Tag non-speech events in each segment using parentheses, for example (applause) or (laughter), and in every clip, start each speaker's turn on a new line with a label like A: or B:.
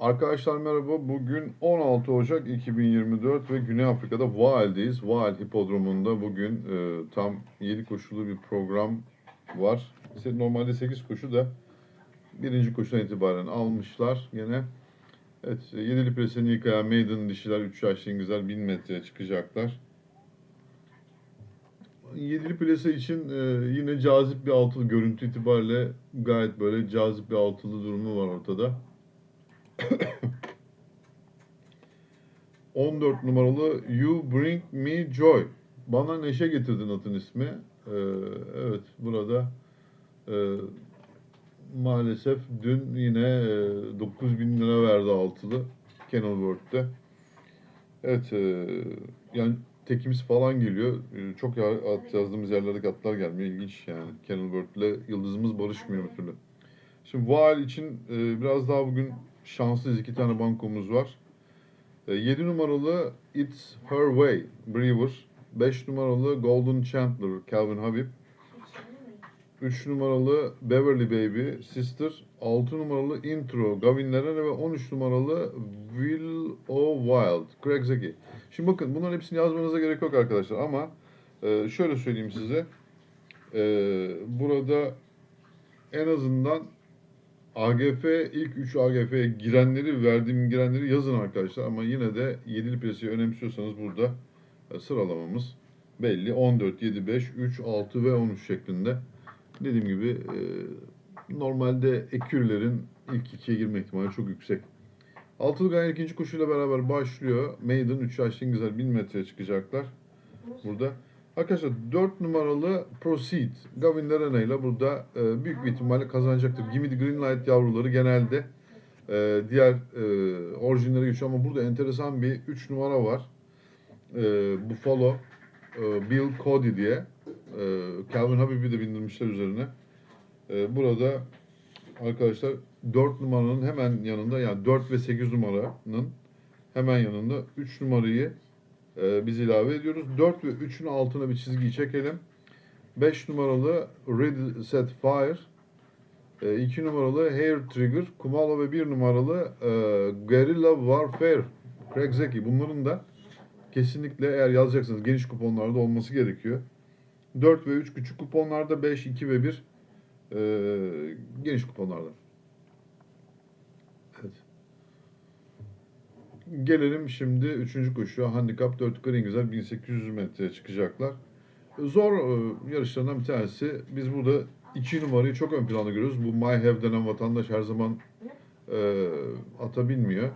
A: Arkadaşlar merhaba. Bugün 16 Ocak 2024 ve Güney Afrika'da Vail'deyiz. Vail Hipodromu'nda bugün e, tam 7 koşulu bir program var. Normalde 8 koşu da birinci koşudan itibaren almışlar gene. Evet, 7'li presenin ilk ayağı Maiden dişiler 3 yaşlı İngilizler 1000 metreye çıkacaklar. 7'li plase için e, yine cazip bir altılı görüntü itibariyle gayet böyle cazip bir altılı durumu var ortada. (coughs) 14 numaralı You Bring Me Joy. Bana neşe getirdin atın ismi. Ee, evet burada e, maalesef dün yine e, 9000 lira verdi altılı Kenilworth'te. Evet e, yani tekimiz falan geliyor. E, çok at yazdığımız yerlerdeki atlar gelmiyor. İlginç yani. Kenilworth'le yıldızımız barışmıyor bir türlü. Şimdi Vaal için e, biraz daha bugün şanslıyız. iki tane bankomuz var. 7 numaralı It's Her Way Brewer. 5 numaralı Golden Chandler Calvin Habib. 3 numaralı Beverly Baby Sister. 6 numaralı Intro Gavin Lerner ve 13 numaralı Will O Wild Craig Zeki. Şimdi bakın bunların hepsini yazmanıza gerek yok arkadaşlar ama e, şöyle söyleyeyim size. E, burada en azından AGF ilk 3 AGF'ye girenleri verdiğim girenleri yazın arkadaşlar ama yine de 7'li presiyi önemsiyorsanız burada e, sıralamamız belli. 14, 7, 5, 3, 6 ve 13 şeklinde. Dediğim gibi e, normalde ekürlerin ilk ikiye girme ihtimali çok yüksek. Altılı Gayen ikinci koşuyla beraber başlıyor. Maiden 3 yaşlı İngilizler 1000 metreye çıkacaklar. Burada. Arkadaşlar 4 numaralı Proceed. Gavin Lerena ile burada e, büyük bir ihtimalle kazanacaktır. Gimme the Green yavruları genelde e, diğer e, orijinlere geçiyor ama burada enteresan bir 3 numara var. E, Buffalo e, Bill Cody diye. E, Calvin Habib'i de bindirmişler üzerine. E, burada arkadaşlar 4 numaranın hemen yanında yani 4 ve 8 numaranın hemen yanında 3 numarayı e, biz ilave ediyoruz. 4 ve 3'ün altına bir çizgiyi çekelim. 5 numaralı Ready Set Fire. 2 numaralı Hair Trigger. Kumalo ve 1 numaralı e, Guerrilla Warfare. Craig Zeki. Bunların da kesinlikle eğer yazacaksanız geniş kuponlarda olması gerekiyor. 4 ve 3 küçük kuponlarda 5, 2 ve 1 e, geniş kuponlarda. Gelelim şimdi üçüncü koşuya. Handikap 4 yukarı İngilizler 1800 metreye çıkacaklar. Zor e, yarışlarından bir tanesi. Biz burada iki numarayı çok ön planda görüyoruz. Bu My Have denen vatandaş her zaman e, ata binmiyor.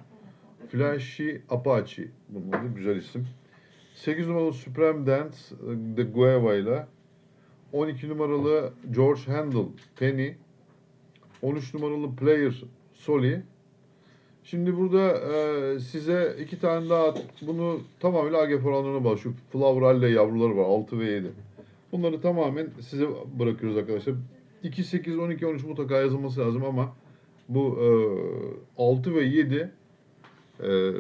A: Flashy Apache. Bunun adı güzel isim. 8 numaralı Supreme Dance e, The Gueva ile 12 numaralı George Handel Penny 13 numaralı Player Soli Şimdi burada e, size iki tane daha bunu tamamen AGF oranlarına bağlı. Şu Flavralle yavruları var 6 ve 7. Bunları tamamen size bırakıyoruz arkadaşlar. 2, 8, 12, 13 mutlaka yazılması lazım ama bu e, 6 ve 7 e,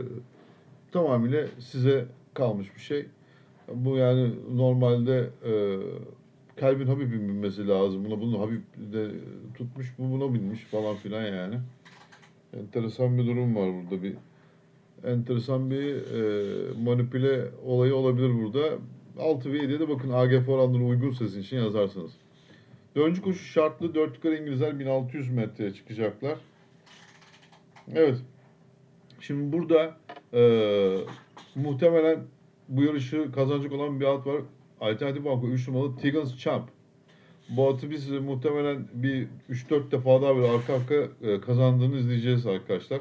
A: tamamıyla size kalmış bir şey. Bu yani normalde e, Calvin Habib'in binmesi lazım. Buna bunu Habib de tutmuş, bu buna binmiş falan filan yani. Enteresan bir durum var burada bir enteresan bir e, manipüle olayı olabilir burada. 6 ve 7'ye de bakın AGF oranları uygun sizin için yazarsınız. Dördüncü koşu şartlı 4 yukarı İngilizler 1600 metreye çıkacaklar. Evet. Şimdi burada e, muhtemelen bu yarışı kazanacak olan bir at var. Alternatif banko 3 numaralı Tigans Champ. Bu atı biz muhtemelen bir 3-4 defa daha böyle arka arka e, kazandığını izleyeceğiz arkadaşlar.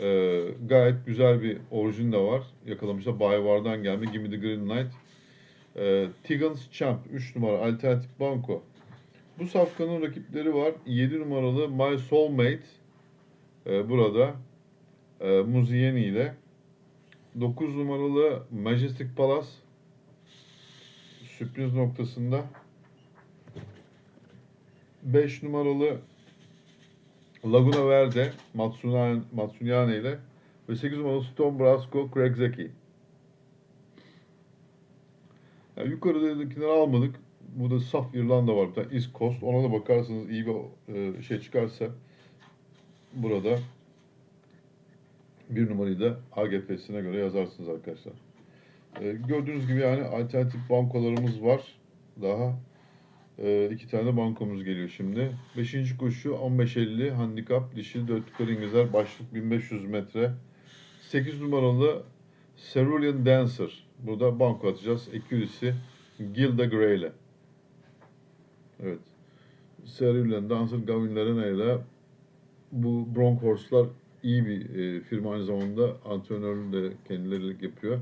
A: E, gayet güzel bir orijin de var. Yakalamışlar Bayvar'dan gelme Gimme the Green Light. E, Tigans Champ 3 numara Alternatif Banko. Bu safkanın rakipleri var. 7 numaralı My Soulmate e, burada. E, Muzieni ile. 9 numaralı Majestic Palace sürpriz noktasında 5 numaralı Laguna Verde Matsunyane, ile ve 8 numaralı Stone Brasco Craig Zeki. Yani yukarıdakileri almadık. Burada saf İrlanda var bir tane East Coast. Ona da bakarsanız iyi bir e, şey çıkarsa burada Bir numarayı da AGF'sine göre yazarsınız arkadaşlar. Ee, gördüğünüz gibi yani alternatif bankolarımız var. Daha ee, iki tane bankomuz geliyor şimdi. Beşinci koşu 15.50 handikap dişi 4 yukarı İngilizler başlık 1500 metre. 8 numaralı Cerulean Dancer. Burada banko atacağız. Accuracy Gilda Gray ile. Evet. Cerulean Dancer Gavin Lerena ile bu Bronkhorse'lar iyi bir e, firma aynı zamanda antrenörlüğünü de kendileri yapıyor.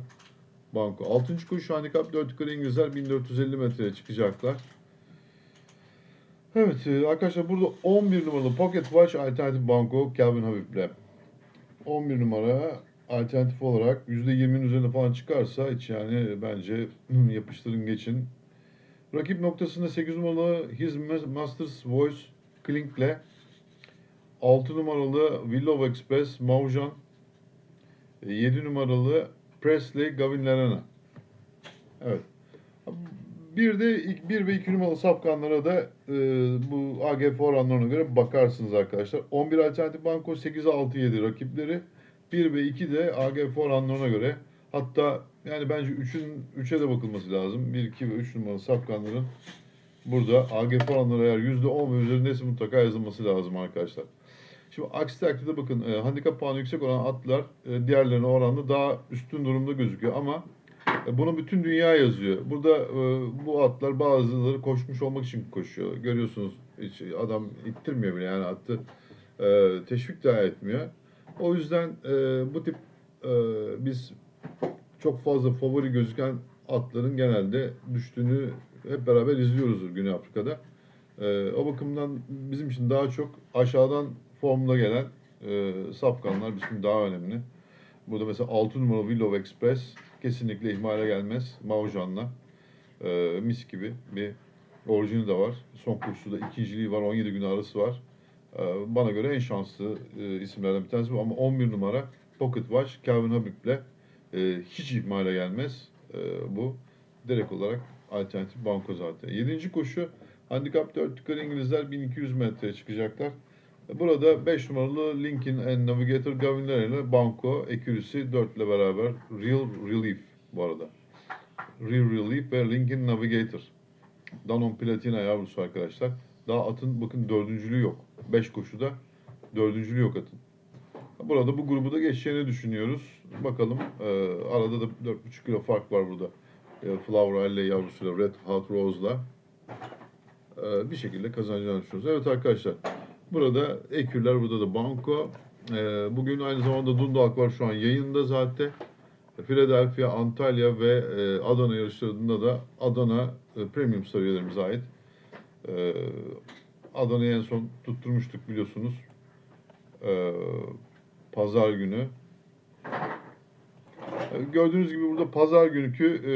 A: Banko. 6. koşu handikap 4 yukarı İngilizler 1450 metreye çıkacaklar. Evet e, arkadaşlar burada 11 numaralı Pocket Watch alternatif banko Calvin Habib'le. 11 numara alternatif olarak %20'nin üzerine falan çıkarsa hiç yani bence (clears throat) yapıştırın geçin. Rakip noktasında 8 numaralı His Master's Voice Klink'le 6 numaralı Willow Express Maujan 7 numaralı Presley Gavin Lerena. Evet. Bir de ilk- bir ve iki numaralı safkanlara da e, bu AGF oranlarına göre bakarsınız arkadaşlar. 11 alternatif banko 8 6 7 rakipleri. 1 ve 2 de AGF oranlarına göre. Hatta yani bence 3'ün 3'e de bakılması lazım. 1 2 ve 3 numaralı safkanların burada AGF oranları eğer %10 ve üzerindeyse mutlaka yazılması lazım arkadaşlar. Şimdi aksi takdirde bakın e, handikap puanı yüksek olan atlar e, diğerlerine oranla daha üstün durumda gözüküyor ama Bunu bütün dünya yazıyor. Burada e, bu atlar bazıları koşmuş olmak için koşuyor. Görüyorsunuz hiç adam ittirmiyor bile yani attı. E, teşvik daha etmiyor. O yüzden e, bu tip e, biz çok fazla favori gözüken atların genelde düştüğünü hep beraber izliyoruz Güney Afrika'da. E, o bakımdan bizim için daha çok aşağıdan formda gelen e, safkanlar bizim daha önemli. Burada mesela 6 numaralı Willow Express kesinlikle ihmale gelmez. Maujan'la e, mis gibi bir orijini de var. Son kursu da ikinciliği var. 17 gün arası var. E, bana göre en şanslı e, isimlerden bir tanesi bu. Ama 11 numara Pocket Watch Calvin Habib'le e, hiç ihmale gelmez. E, bu direkt olarak alternatif banko zaten. 7. koşu Handikap 4 yukarı İngilizler 1200 metreye çıkacaklar. Burada 5 numaralı Lincoln and Navigator Gavinler ile Banco, Accuracy 4 ile beraber Real Relief bu arada. Real Relief ve Lincoln Navigator. Danon Platina yavrusu arkadaşlar. Daha atın bakın dördüncülüğü yok. 5 koşuda dördüncülüğü yok atın. Burada bu grubu da geçeceğini düşünüyoruz. Bakalım e, arada da 4,5 kilo fark var burada. E, Flower Alley yavrusuyla Red Hot Rose'la e, bir şekilde kazanacağını düşünüyoruz. Evet arkadaşlar burada Ekürler, burada da Banco. E, bugün aynı zamanda Dundalk var şu an yayında zaten. Philadelphia, Antalya ve e, Adana yarışlarında da Adana e, Premium Star üyelerimize ait. E, Adana'yı en son tutturmuştuk biliyorsunuz. E, Pazar günü. E, Gördüğünüz gibi burada pazar günkü e,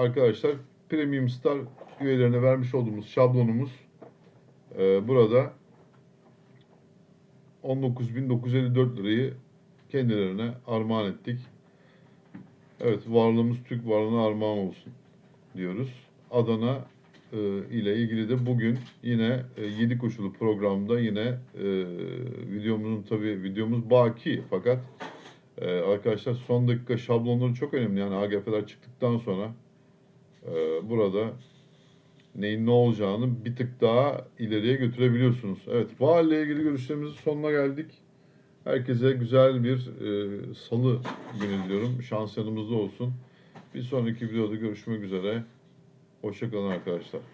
A: arkadaşlar Premium Star üyelerine vermiş olduğumuz şablonumuz e, burada 19.954 lirayı kendilerine armağan ettik. Evet varlığımız Türk varlığına armağan olsun diyoruz. Adana e, ile ilgili de bugün yine e, 7 koşulu programda yine e, videomuzun tabi videomuz baki fakat e, arkadaşlar son dakika şablonları çok önemli. Yani AGF'ler çıktıktan sonra e, burada neyin ne olacağını bir tık daha ileriye götürebiliyorsunuz. Evet, VAR ile ilgili görüşlerimizin sonuna geldik. Herkese güzel bir e, salı günü diliyorum. Şans yanımızda olsun. Bir sonraki videoda görüşmek üzere. Hoşçakalın arkadaşlar.